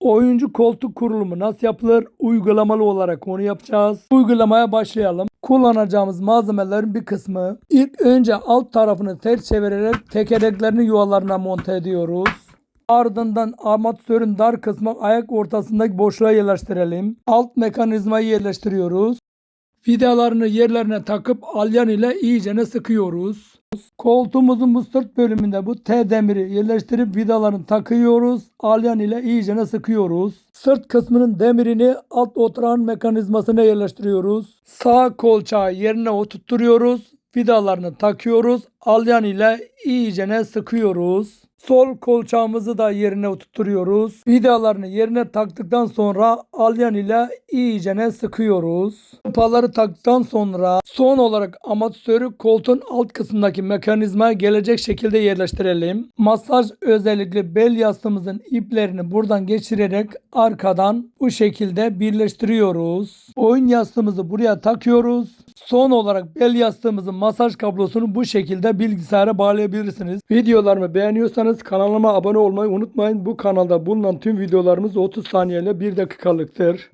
Oyuncu koltuk kurulumu nasıl yapılır? Uygulamalı olarak onu yapacağız. Uygulamaya başlayalım. Kullanacağımız malzemelerin bir kısmı. İlk önce alt tarafını ters çevirerek tekerleklerini yuvalarına monte ediyoruz. Ardından armatürün dar kısmı ayak ortasındaki boşluğa yerleştirelim. Alt mekanizmayı yerleştiriyoruz. Vidalarını yerlerine takıp alyan ile iyicene sıkıyoruz. Koltuğumuzun bu sırt bölümünde bu T demiri yerleştirip vidalarını takıyoruz. Alyan ile iyicene sıkıyoruz. Sırt kısmının demirini alt oturan mekanizmasına yerleştiriyoruz. Sağ kolçağı yerine oturtturuyoruz. Vidalarını takıyoruz. Alyan ile iyicene sıkıyoruz. Sol kolçağımızı da yerine oturtuyoruz. Vidalarını yerine taktıktan sonra alyan ile iyicene sıkıyoruz. Tıpaları taktıktan sonra son olarak amatörü koltuğun alt kısmındaki mekanizmaya gelecek şekilde yerleştirelim. Masaj özellikle bel yastığımızın iplerini buradan geçirerek arkadan bu şekilde birleştiriyoruz. Boyun yastığımızı buraya takıyoruz. Son olarak bel yastığımızın masaj kablosunu bu şekilde bilgisayara bağlayabilirsiniz. Videolarımı beğeniyorsanız kanalıma abone olmayı unutmayın. Bu kanalda bulunan tüm videolarımız 30 saniye ile 1 dakikalıktır.